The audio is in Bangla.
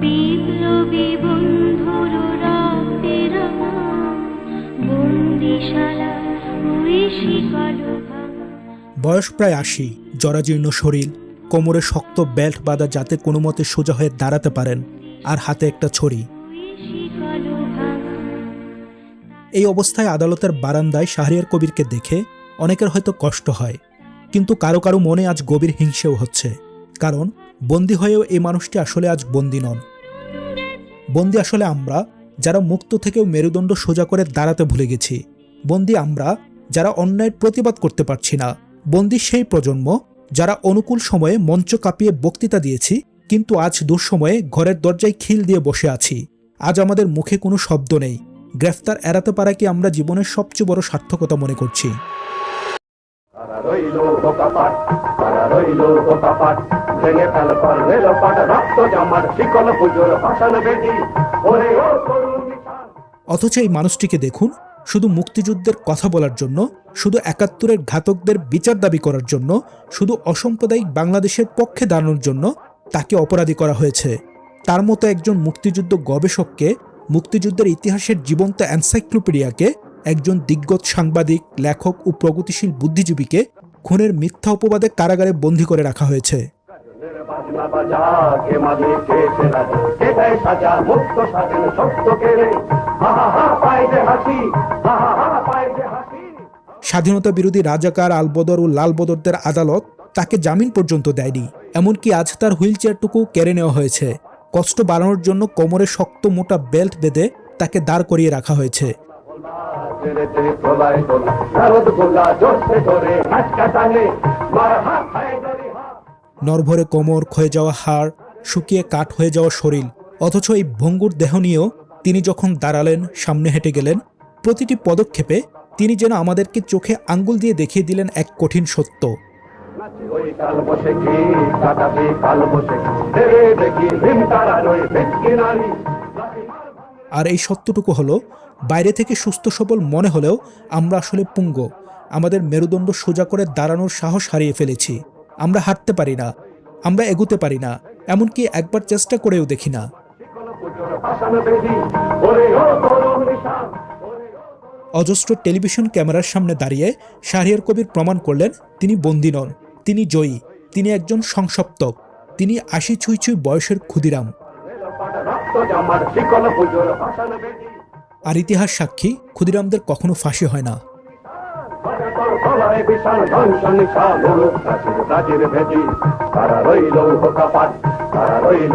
বিপ্লবী বন্ধুর বন্দিশালা ওই বয়স প্রায় আশি জরাজীর্ণ শরীর কোমরে শক্ত বেল্ট বাঁধা যাতে কোনো মতে সোজা হয়ে দাঁড়াতে পারেন আর হাতে একটা ছড়ি। এই অবস্থায় আদালতের বারান্দায় শাহরিয়ার কবিরকে দেখে অনেকের হয়তো কষ্ট হয় কিন্তু কারও কারও মনে আজ গভীর হিংসেও হচ্ছে কারণ বন্দি হয়েও এই মানুষটি আসলে আজ বন্দি নন। বন্দি আসলে আমরা, যারা মুক্ত থেকেও মেরুদণ্ড সোজা করে দাঁড়াতে ভুলে গেছি। বন্দি আমরা, যারা অন্যায়ের প্রতিবাদ করতে পারছি না। বন্দি সেই প্রজন্ম, যারা অনুকূল সময়ে মঞ্চ কাঁপিয়ে বক্তৃতা দিয়েছি, কিন্তু আজ দুঃসময়ে ঘরের দরজায় খিল দিয়ে বসে আছি। আজ আমাদের মুখে কোনো শব্দ নেই। গ্রেফতার এড়াতে পারাকে আমরা জীবনের সবচেয়ে বড় সার্থকতা মনে করছি। অথচ এই মানুষটিকে দেখুন, শুধু মুক্তিযুদ্ধের কথা বলার জন্য, শুধু একাত্তরের ঘাতকদের বিচার দাবি করার জন্য, শুধু অসাম্প্রদায়িক বাংলাদেশের পক্ষে দাঁড়ানোর জন্য তাকে অপরাধী করা হয়েছে। তার মতো একজন মুক্তিযুদ্ধ গবেষককে, মুক্তিযুদ্ধের ইতিহাসের জীবন্ত এনসাইক্লোপিডিয়াকে একজন দিগ্গজ সাংবাদিক, লেখক ও প্রগতিশীল বুদ্ধিজীবীকে খুনের মিথ্যা অপবাদে কারাগারে বন্দী করে রাখা হয়েছে। স্বাধীনতা বিরোধী রাজাকার আলবদর ও লালবদরদের আদালত তাকে জামিন পর্যন্ত দেয়নি, এমনকি আজ তার হুইল চেয়ারটুকু কেড়ে নেওয়া হয়েছে। কষ্ট বাড়ানোর জন্য কোমরে শক্ত মোটা বেল্ট বেঁধে তাকে দাঁড় করিয়ে রাখা হয়েছে। প্রলয় নারদ জোরসে ধরে টানে নরভরে কোমর ক্ষয়ে যাওয়া হাড় শুকিয়ে কাঠ হয়ে যাওয়া শরীর অথচ এই ভঙ্গুর দেহ নিয়েও তিনি যখন দাঁড়ালেন সামনে হেঁটে গেলেন প্রতিটি পদক্ষেপে তিনি যেন আমাদেরকে চোখে আঙ্গুল দিয়ে দেখিয়ে দিলেন এক কঠিন সত্য। দেখি আর এই সত্যটুকু হলো, বাইরে থেকে সুস্থ সবল মনে হলেও আমরা আসলে পুঙ্গ। আমাদের মেরুদণ্ড সোজা করে দাঁড়ানোর সাহস হারিয়ে ফেলেছি। আমরা হাঁটতে পারি না, আমরা এগুতে পারি না, এমনকি একবার চেষ্টা করেও দেখি না। অজস্র টেলিভিশন ক্যামেরার সামনে দাঁড়িয়ে শাহরিয়ার কবির প্রমাণ করলেন, তিনি বন্দী নন, তিনি জয়ী, তিনি একজন সংসপ্তক, তিনি আশি ছুঁই ছুঁই বয়সের ক্ষুদিরাম। আর ইতিহাস সাক্ষী ক্ষুদিরামদের কখনো ফাঁসি হয় না। তারা রইল তারা রইল